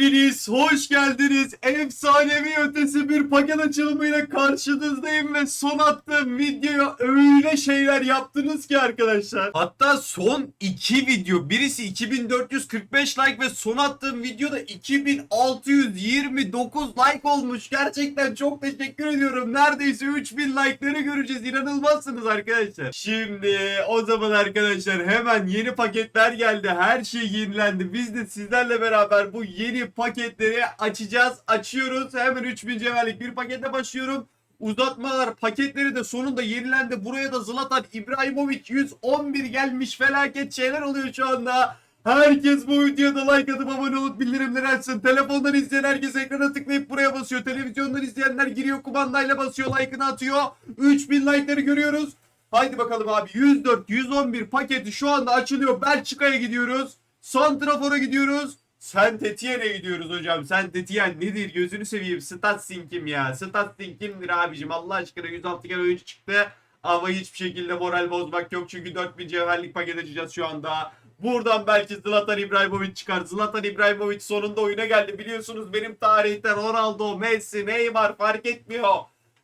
Hepiniz hoş geldiniz. Efsanevi ötesi bir paket açılımıyla karşınızdayım ve son attığım videoya öyle şeyler yaptınız ki arkadaşlar. Hatta son iki video birisi 2445 like ve son attığım videoda 2629 like olmuş. Gerçekten çok teşekkür ediyorum. Neredeyse 3000 like'ları göreceğiz. İnanılmazsınız arkadaşlar. Şimdi o zaman arkadaşlar hemen yeni paketler geldi. Her şey yenilendi. Biz de sizlerle beraber bu yeni paketleri açacağız. Açıyoruz. Hemen 3000 cevherlik bir pakete başlıyorum. Uzatmalar paketleri de sonunda yenilendi. Buraya da Zlatan İbrahimovic 111 gelmiş. Felaket şeyler oluyor şu anda. Herkes bu videoda like atıp abone olup bildirimleri açsın. Telefondan izleyen herkes ekrana tıklayıp buraya basıyor. Televizyondan izleyenler giriyor kumandayla basıyor like'ını atıyor. 3000 like'ları görüyoruz. Haydi bakalım abi 104 111 paketi şu anda açılıyor. Belçika'ya gidiyoruz. Santrafor'a gidiyoruz. Saint Etienne'e gidiyoruz hocam. Saint Etienne nedir gözünü seveyim. Statsing kim ya? Statsing kimdir abicim? Allah aşkına 106 kere oyuncu çıktı. Ama hiçbir şekilde moral bozmak yok. Çünkü 4000 cevherlik paket açacağız şu anda. Buradan belki Zlatan İbrahimovic çıkar. Zlatan İbrahimovic sonunda oyuna geldi. Biliyorsunuz benim tarihte Ronaldo, Messi, Neymar fark etmiyor.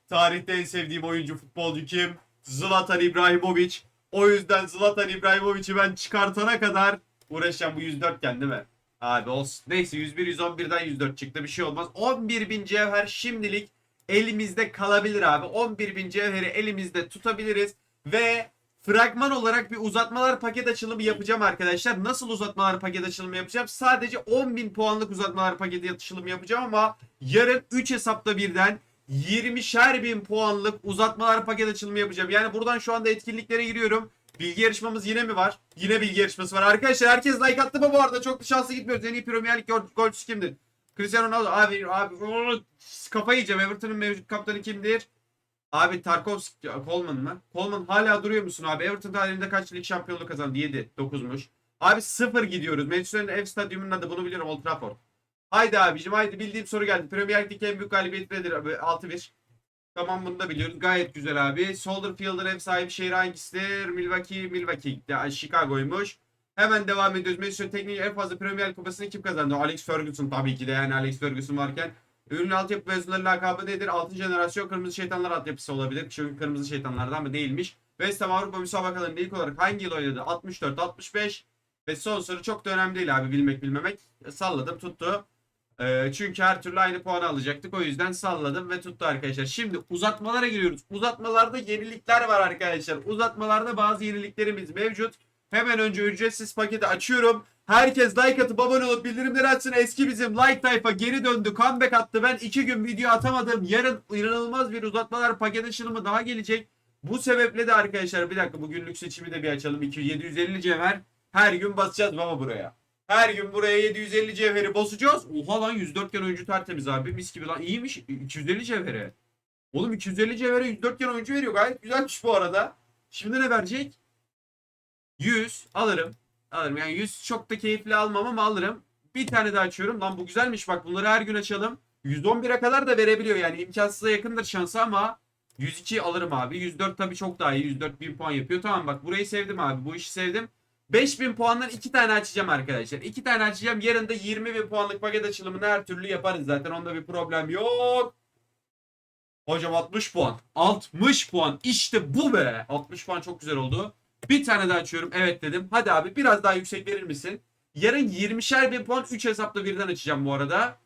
Tarihte en sevdiğim oyuncu futbolcu kim? Zlatan İbrahimovic. O yüzden Zlatan İbrahimovic'i ben çıkartana kadar uğraşacağım bu 104 iken değil mi? Abi olsun. Neyse 101 111'den 104 çıktı bir şey olmaz. 11.000 cevher şimdilik elimizde kalabilir abi. 11.000 cevheri elimizde tutabiliriz ve fragman olarak bir uzatmalar paket açılımı yapacağım arkadaşlar. Nasıl uzatmalar paket açılımı yapacağım? Sadece 10.000 puanlık uzatmalar paketi açılımı yapacağım ama yarın 3 hesapta birden 20'şer bin puanlık uzatmalar paket açılımı yapacağım. Yani buradan şu anda etkinliklere giriyorum. Bilgi yarışmamız yine mi var? Yine bilgi yarışması var. Arkadaşlar herkes like attı mı bu arada? Çok şanslı gitmiyoruz. En iyi Premier Lig gol- golcüsü kimdir? Cristiano Ronaldo. Abi abi kafayı yiyeceğim. Everton'un mevcut kaptanı kimdir? Abi Tarkovski Coleman mı? Coleman hala duruyor musun abi? Everton tarihinde kaç lig şampiyonluğu kazandı? 7, 9'muş. Abi 0 gidiyoruz. Manchester'ın ev stadyumunun adı bunu biliyorum Old Trafford. Haydi abicim haydi bildiğim soru geldi. Premier Lig'deki en büyük galibiyet nedir abi? 6-1. Tamam bunu da biliyoruz. Gayet güzel abi. Soldier Field'ın ev sahibi şehri hangisidir? Milwaukee, Milwaukee. Ya, Chicago'ymuş. Hemen devam ediyoruz. Manchester Teknik en fazla Premier kupasını kim kazandı? Alex Ferguson tabii ki de yani Alex Ferguson varken. Ürün altyapı mezunları lakabı nedir? 6. jenerasyon kırmızı şeytanlar altyapısı olabilir. Çünkü kırmızı şeytanlardan mı değilmiş. West Ham Avrupa müsabakalarında ilk olarak hangi yıl oynadı? 64, 65. Ve son soru çok da önemli değil abi bilmek bilmemek. Salladım tuttu. Ee, çünkü her türlü aynı puanı alacaktık. O yüzden salladım ve tuttu arkadaşlar. Şimdi uzatmalara giriyoruz. Uzatmalarda yenilikler var arkadaşlar. Uzatmalarda bazı yeniliklerimiz mevcut. Hemen önce ücretsiz paketi açıyorum. Herkes like atıp abone olup bildirimleri açsın. Eski bizim like tayfa geri döndü. Comeback attı. Ben iki gün video atamadım. Yarın inanılmaz bir uzatmalar paket açılımı daha gelecek. Bu sebeple de arkadaşlar bir dakika bu günlük seçimi de bir açalım. 750 cevher. Her gün basacağız baba buraya. Her gün buraya 750 cevheri basacağız. Oha lan 104 gen oyuncu tertemiz abi. Mis gibi lan. İyiymiş. 250 cevhere. Oğlum 250 cevhere 104 gen oyuncu veriyor. Gayet güzelmiş bu arada. Şimdi ne verecek? 100 alırım. Alırım. Yani 100 çok da keyifli almam ama alırım. Bir tane daha açıyorum. Lan bu güzelmiş bak bunları her gün açalım. 111'e kadar da verebiliyor yani imkansıza yakındır şansı ama 102 alırım abi. 104 tabii çok daha iyi. 104 bin puan yapıyor. Tamam bak burayı sevdim abi. Bu işi sevdim. 5000 puandan 2 tane açacağım arkadaşlar. 2 tane açacağım. Yarın da 20 bin puanlık paket açılımını her türlü yaparız zaten. Onda bir problem yok. Hocam 60 puan. 60 puan. İşte bu be. 60 puan çok güzel oldu. Bir tane daha açıyorum. Evet dedim. Hadi abi biraz daha yüksek verir misin? Yarın 20'şer bin puan 3 hesapta birden açacağım bu arada.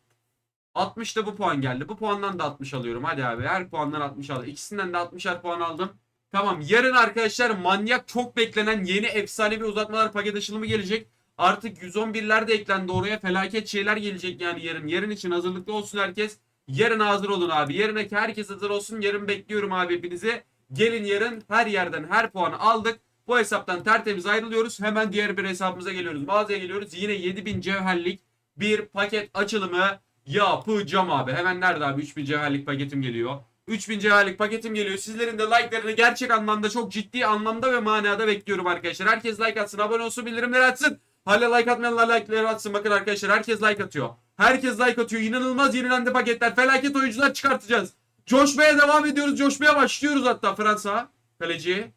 60 da bu puan geldi. Bu puandan da 60 alıyorum. Hadi abi her puandan 60 aldım. İkisinden de 60'er puan aldım. Tamam yarın arkadaşlar manyak çok beklenen yeni efsanevi uzatmalar paket açılımı gelecek. Artık 111'ler de eklendi oraya. Felaket şeyler gelecek yani yarın. Yarın için hazırlıklı olsun herkes. Yarın hazır olun abi. Yarına herkes hazır olsun. Yarın bekliyorum abi hepinizi. Gelin yarın her yerden her puanı aldık. Bu hesaptan tertemiz ayrılıyoruz. Hemen diğer bir hesabımıza geliyoruz. Mağazaya geliyoruz. Yine 7000 cevherlik bir paket açılımı yapacağım abi. Hemen nerede abi 3000 cevherlik paketim geliyor. 3000 cevherlik paketim geliyor. Sizlerin de like'larını gerçek anlamda çok ciddi anlamda ve manada bekliyorum arkadaşlar. Herkes like atsın, abone olsun, bildirimleri açsın. Hala like atmayanlar like'ları atsın. Bakın arkadaşlar herkes like atıyor. Herkes like atıyor. İnanılmaz yenilendi paketler. Felaket oyuncular çıkartacağız. Coşmaya devam ediyoruz. Coşmaya başlıyoruz hatta Fransa. Kaleci.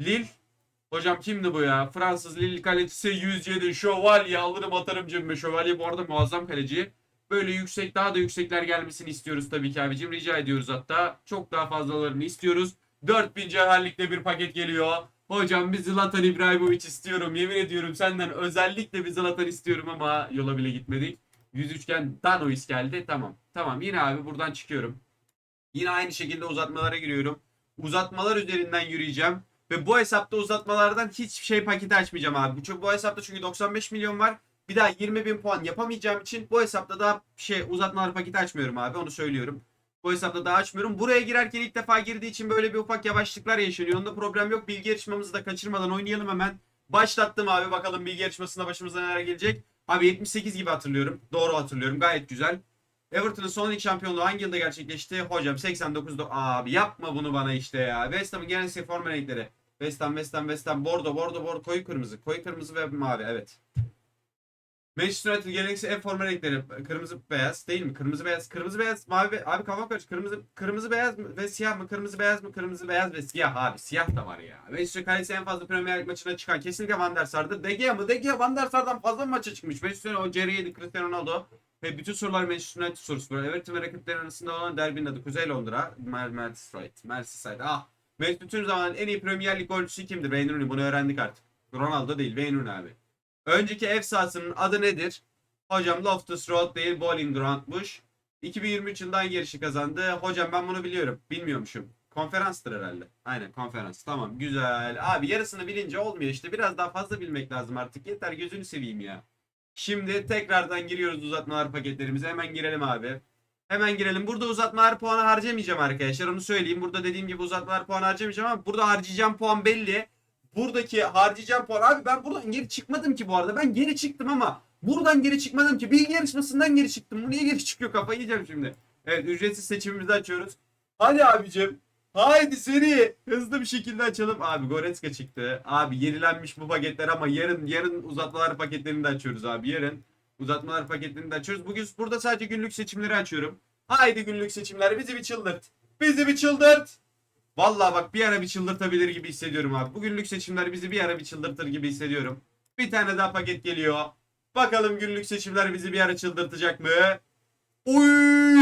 Lille. Hocam kimdi bu ya? Fransız Lille kalecisi 107 şövalye alırım atarım cebime. Şövalye bu arada muazzam kaleci. Böyle yüksek daha da yüksekler gelmesini istiyoruz tabii ki abicim. Rica ediyoruz hatta. Çok daha fazlalarını istiyoruz. 4000 cevherlikte bir paket geliyor. Hocam bir Zlatan İbrahimovic istiyorum. Yemin ediyorum senden özellikle bir Zlatan istiyorum ama yola bile gitmedik. 103'gen Danois geldi. Tamam. Tamam yine abi buradan çıkıyorum. Yine aynı şekilde uzatmalara giriyorum. Uzatmalar üzerinden yürüyeceğim. Ve bu hesapta uzatmalardan hiçbir şey paketi açmayacağım abi. Bu, bu hesapta çünkü 95 milyon var. Bir daha 20 bin puan yapamayacağım için bu hesapta daha şey uzatmalar paketi açmıyorum abi onu söylüyorum. Bu hesapta daha açmıyorum. Buraya girerken ilk defa girdiği için böyle bir ufak yavaşlıklar yaşanıyor. Onda problem yok. Bilgi yarışmamızı da kaçırmadan oynayalım hemen. Başlattım abi bakalım bilgi yarışmasında başımıza neler gelecek. Abi 78 gibi hatırlıyorum. Doğru hatırlıyorum. Gayet güzel. Everton'ın son lig şampiyonluğu hangi yılda gerçekleşti? Hocam 89'da. Abi yapma bunu bana işte ya. West Ham'ın genel forma renkleri. West Ham, West Ham, West Ham. Bordo, bordo, bordo. Koyu kırmızı. Koyu kırmızı ve mavi. Evet. Manchester United Galaxy F forma renkleri. Kırmızı beyaz değil mi? Kırmızı beyaz. Kırmızı beyaz. Mavi. be- Abi kafam karıştı. Kırmızı, kırmızı beyaz mı? Ve siyah mı? Kırmızı beyaz mı? Kırmızı beyaz ve siyah abi. Siyah da var ya. Manchester Kalesi en fazla Premier Lig maçına çıkan kesinlikle Van der Sar'dır. De Gea mı? De Gea Van der Sar'dan fazla maça çıkmış? Manchester o Jerry'ydi. Cristiano Ronaldo. Ve bütün sorular Manchester United sorusu. Böyle Everton ve rakipleri arasında olan derbinin adı Kuzey Londra. Mer Merseyside. Merseyside. Ah. Ve bütün zamanın en iyi Premier Lig golcüsü kimdir? Wayne Rooney. Bunu öğrendik artık. Ronaldo değil. Wayne Rooney abi. Önceki ev sahasının adı nedir? Hocam Loftus Road değil Bowling Ground'muş. 2023 yılında hangi yarışı kazandı? Hocam ben bunu biliyorum. Bilmiyormuşum. Konferanstır herhalde. Aynen konferans. Tamam güzel. Abi yarısını bilince olmuyor işte. Biraz daha fazla bilmek lazım artık. Yeter gözünü seveyim ya. Şimdi tekrardan giriyoruz uzatmalar paketlerimize. Hemen girelim abi. Hemen girelim. Burada uzatmalar puanı harcamayacağım arkadaşlar. Onu söyleyeyim. Burada dediğim gibi uzatmalar puanı harcamayacağım ama burada harcayacağım puan belli. Buradaki harcayacağım puan. Abi ben buradan geri çıkmadım ki bu arada. Ben geri çıktım ama buradan geri çıkmadım ki. Bilgi yarışmasından geri çıktım. Bu niye geri çıkıyor? Kafayı yiyeceğim şimdi. Evet ücretsiz seçimimizi açıyoruz. Hadi abicim. Haydi seri. Hızlı bir şekilde açalım. Abi Goretzka çıktı. Abi yenilenmiş bu paketler ama yarın yarın uzatmalar paketlerini de açıyoruz abi. Yarın uzatmalar paketlerini de açıyoruz. Bugün burada sadece günlük seçimleri açıyorum. Haydi günlük seçimler bizi bir çıldırt. Bizi bir çıldırt. Vallahi bak bir ara bir çıldırtabilir gibi hissediyorum abi. Bu günlük seçimler bizi bir ara bir çıldırtır gibi hissediyorum. Bir tane daha paket geliyor. Bakalım günlük seçimler bizi bir ara çıldırtacak mı? Oy!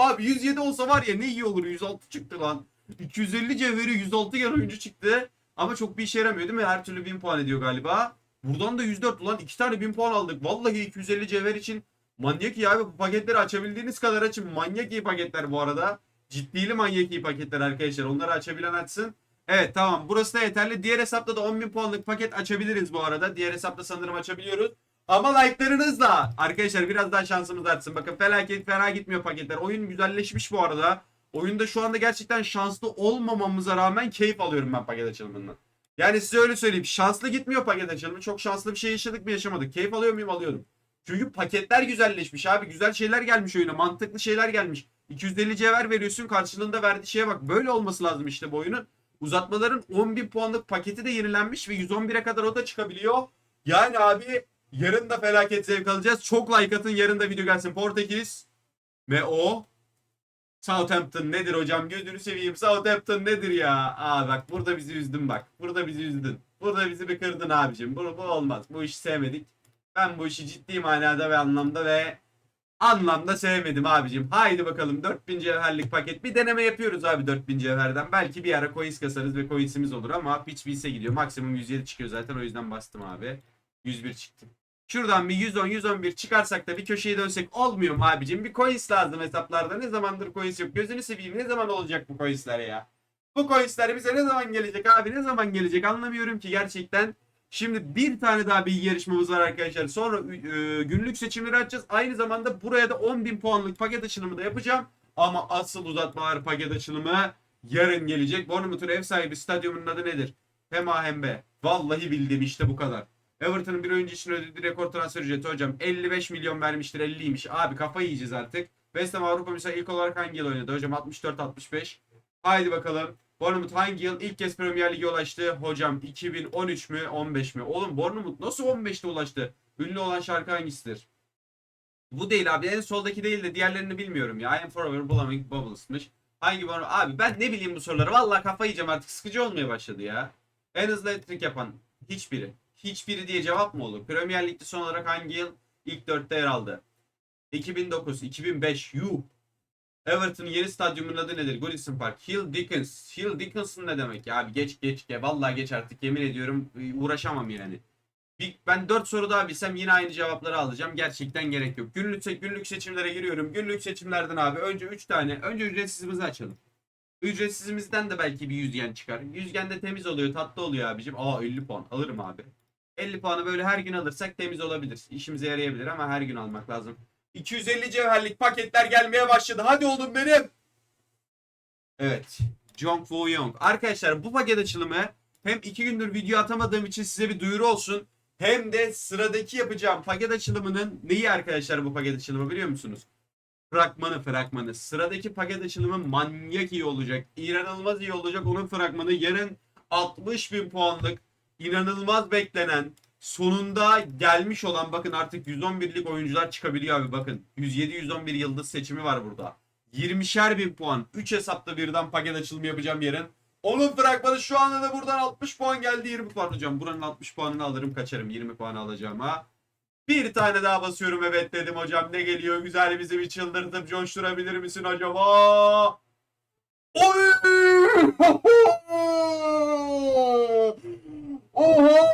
Abi 107 olsa var ya ne iyi olur. 106 çıktı lan. 250 cevheri 106 yan oyuncu çıktı. Ama çok bir işe yaramıyor değil mi? Her türlü 1000 puan ediyor galiba. Buradan da 104 ulan 2 tane 1000 puan aldık. Vallahi 250 cevher için manyak iyi abi. Bu paketleri açabildiğiniz kadar açın. Manyak iyi paketler bu arada. Ciddili manyak iyi paketler arkadaşlar. Onları açabilen açsın. Evet tamam burası da yeterli. Diğer hesapta da 10.000 puanlık paket açabiliriz bu arada. Diğer hesapta sanırım açabiliyoruz. Ama like'larınızla arkadaşlar biraz daha şansımız artsın. Bakın felaket fena gitmiyor paketler. Oyun güzelleşmiş bu arada. Oyunda şu anda gerçekten şanslı olmamamıza rağmen keyif alıyorum ben paket açılımından. Yani size öyle söyleyeyim. Şanslı gitmiyor paket açılımı. Çok şanslı bir şey yaşadık mı yaşamadık. Keyif alıyor muyum alıyorum. Çünkü paketler güzelleşmiş abi. Güzel şeyler gelmiş oyuna. Mantıklı şeyler gelmiş. 250 cevher veriyorsun. Karşılığında verdiği şeye bak. Böyle olması lazım işte bu oyunun. Uzatmaların 10.000 puanlık paketi de yenilenmiş ve 111'e kadar o da çıkabiliyor. Yani abi yarın da felaket zevk alacağız. Çok like atın. Yarın da video gelsin. Portekiz ve o Southampton nedir hocam? Gözünü seveyim. Southampton nedir ya? Aa bak burada bizi üzdün bak. Burada bizi üzdün. Burada bizi bir kırdın abicim. Bu, bu olmaz. Bu işi sevmedik. Ben bu işi ciddi manada ve anlamda ve anlamda sevmedim abicim. Haydi bakalım 4000 cevherlik paket. Bir deneme yapıyoruz abi 4000 cevherden. Belki bir ara coins kasarız ve coinsimiz olur ama pitch bilse gidiyor. Maksimum 107 çıkıyor zaten o yüzden bastım abi. 101 çıktı. Şuradan bir 110 111 çıkarsak da bir köşeye dönsek olmuyor mu abicim? Bir coins lazım hesaplarda. Ne zamandır coins yok? Gözünü seveyim. Ne zaman olacak bu coinsler ya? Bu coinsler bize ne zaman gelecek abi? Ne zaman gelecek? Anlamıyorum ki gerçekten. Şimdi bir tane daha bilgi yarışmamız var arkadaşlar. Sonra e, günlük seçimleri açacağız. Aynı zamanda buraya da 10.000 puanlık paket açılımı da yapacağım. Ama asıl uzatmalar paket açılımı yarın gelecek. Bournemouth'un ev sahibi stadyumunun adı nedir? Hem A hem B. Vallahi bildim işte bu kadar. Everton'ın bir oyuncu için ödediği rekor transfer ücreti hocam 55 milyon vermiştir 50'ymiş. Abi kafayı yiyeceğiz artık. West Ham Avrupa mesela ilk olarak hangi yıl oynadı hocam 64-65. Haydi bakalım. Bournemouth hangi yıl ilk kez Premier Lig'e ulaştı? Hocam 2013 mü 15 mi? Oğlum Bournemouth nasıl 15'te ulaştı? Ünlü olan şarkı hangisidir? Bu değil abi. En soldaki değil de diğerlerini bilmiyorum ya. I am forever blowing bubbles'mış. Hangi Bournemouth? Abi ben ne bileyim bu soruları. Vallahi kafayı yiyeceğim artık. Sıkıcı olmaya başladı ya. En hızlı hat-trick yapan hiçbiri. Hiçbiri diye cevap mı olur? Premier Lig'de son olarak hangi yıl ilk dörtte yer aldı? 2009, 2005, yuh. Everton'ın yeni stadyumunun adı nedir? Goodison Park. Hill Dickens. Hill Dickens'ın ne demek ya? Abi geç geç geç. Vallahi geç artık yemin ediyorum uğraşamam yani. Bir, ben 4 soru daha bilsem yine aynı cevapları alacağım. Gerçekten gerek yok. Günlük, günlük seçimlere giriyorum. Günlük seçimlerden abi önce 3 tane. Önce ücretsizimizi açalım. Ücretsizimizden de belki bir yüzgen çıkar. Yüzgen de temiz oluyor, tatlı oluyor abicim. Aa 50 puan alırım abi. 50 puanı böyle her gün alırsak temiz olabilir. İşimize yarayabilir ama her gün almak lazım. 250 cevherlik paketler gelmeye başladı. Hadi oğlum benim. Evet. Jong Woo Young. Arkadaşlar bu paket açılımı hem 2 gündür video atamadığım için size bir duyuru olsun. Hem de sıradaki yapacağım paket açılımının neyi arkadaşlar bu paket açılımı biliyor musunuz? Fragmanı fragmanı. Sıradaki paket açılımı manyak iyi olacak. İnanılmaz iyi olacak. Onun fragmanı yarın 60 bin puanlık inanılmaz beklenen sonunda gelmiş olan bakın artık 111'lik oyuncular çıkabiliyor abi bakın. 107-111 yıldız seçimi var burada. 20'şer bin puan. 3 hesapta birden paket açılımı yapacağım yarın. Onun fragmanı şu anda da buradan 60 puan geldi 20 puan hocam. Buranın 60 puanını alırım kaçarım 20 puan alacağım ha. Bir tane daha basıyorum evet dedim hocam. Ne geliyor güzel bizi bir çıldırtıp coşturabilir misin acaba? Oy! Oha!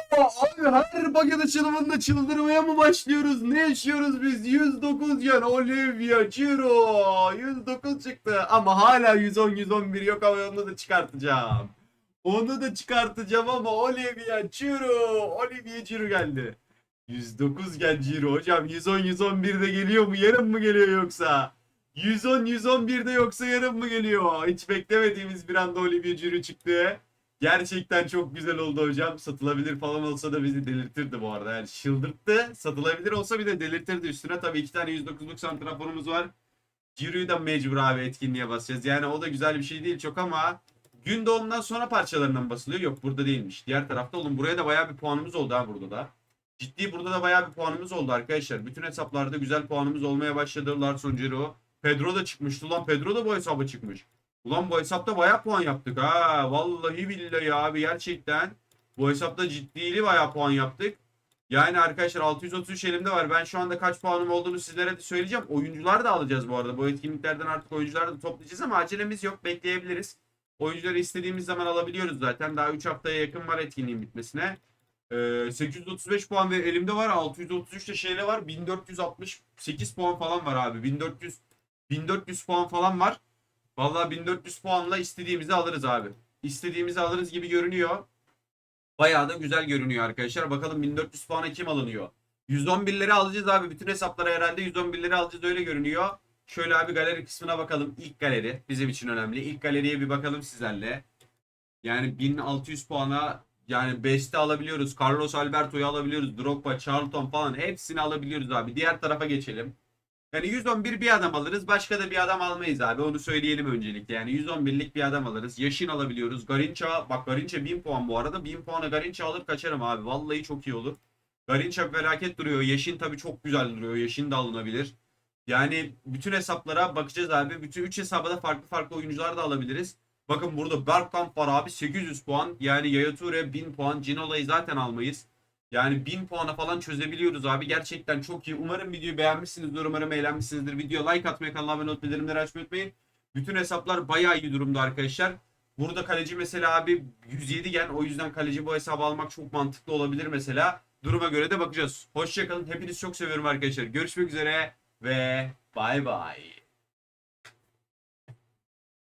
Her paket açılımında çıldırmaya mı başlıyoruz? Ne yaşıyoruz biz? 109 yan Olivia Ciro. 109 çıktı ama hala 110 111 yok ama onu da çıkartacağım. Onu da çıkartacağım ama Olivia Ciro. Olivia Ciro geldi. 109 gel Ciro hocam 110 111 de geliyor mu? Yarın mı geliyor yoksa? 110 111 de yoksa yarın mı geliyor? Hiç beklemediğimiz bir anda Olivia Ciro çıktı. Gerçekten çok güzel oldu hocam. Satılabilir falan olsa da bizi delirtirdi bu arada. Yani çıldırttı. Satılabilir olsa bir de delirtirdi. Üstüne tabii iki tane 109'luk santraforumuz var. Ciro'yu da mecbur abi etkinliğe basacağız. Yani o da güzel bir şey değil çok ama gün doğumundan sonra parçalarından basılıyor. Yok burada değilmiş. Diğer tarafta oğlum buraya da bayağı bir puanımız oldu ha burada da. Ciddi burada da bayağı bir puanımız oldu arkadaşlar. Bütün hesaplarda güzel puanımız olmaya başladı. Larson Ciro. Pedro da çıkmıştı lan. Pedro da bu hesaba çıkmış. Ulan bu hesapta bayağı puan yaptık ha. Vallahi billahi abi gerçekten. Bu hesapta ciddili bayağı puan yaptık. Yani arkadaşlar 633 elimde var. Ben şu anda kaç puanım olduğunu sizlere de söyleyeceğim. Oyuncular da alacağız bu arada. Bu etkinliklerden artık oyuncular da toplayacağız ama acelemiz yok. Bekleyebiliriz. Oyuncuları istediğimiz zaman alabiliyoruz zaten. Daha 3 haftaya yakın var etkinliğin bitmesine. Ee, 835 puan ve elimde var. 633 de şeyle var. 1468 puan falan var abi. 1400 1400 puan falan var. Vallahi 1400 puanla istediğimizi alırız abi. İstediğimizi alırız gibi görünüyor. Bayağı da güzel görünüyor arkadaşlar. Bakalım 1400 puana kim alınıyor? 111'leri alacağız abi. Bütün hesaplara herhalde 111'leri alacağız öyle görünüyor. Şöyle abi galeri kısmına bakalım. İlk galeri bizim için önemli. İlk galeriye bir bakalım sizlerle. Yani 1600 puana yani Best'i alabiliyoruz. Carlos Alberto'yu alabiliyoruz. Drogba, Charlton falan hepsini alabiliyoruz abi. Diğer tarafa geçelim. Yani 111 bir adam alırız. Başka da bir adam almayız abi. Onu söyleyelim öncelikle. Yani 111'lik bir adam alırız. Yaşin alabiliyoruz. Garinça bak Garinça 1000 puan bu arada. 1000 puana Garinça alır kaçarım abi. Vallahi çok iyi olur. Garinça felaket duruyor. Yaşin tabii çok güzel duruyor. Yaşin de alınabilir. Yani bütün hesaplara bakacağız abi. Bütün 3 hesaba da farklı farklı oyuncular da alabiliriz. Bakın burada Bergkamp var abi 800 puan. Yani Yaya Toure 1000 puan. Cinola'yı zaten almayız. Yani 1000 puana falan çözebiliyoruz abi. Gerçekten çok iyi. Umarım videoyu beğenmişsinizdir. Umarım eğlenmişsinizdir. Video like atmayı, kanala abone olup bildirimleri açmayı unutmayın. Bütün hesaplar bayağı iyi durumda arkadaşlar. Burada kaleci mesela abi 107 gen. O yüzden kaleci bu hesabı almak çok mantıklı olabilir mesela. Duruma göre de bakacağız. Hoşçakalın. Hepinizi çok seviyorum arkadaşlar. Görüşmek üzere ve bay bay.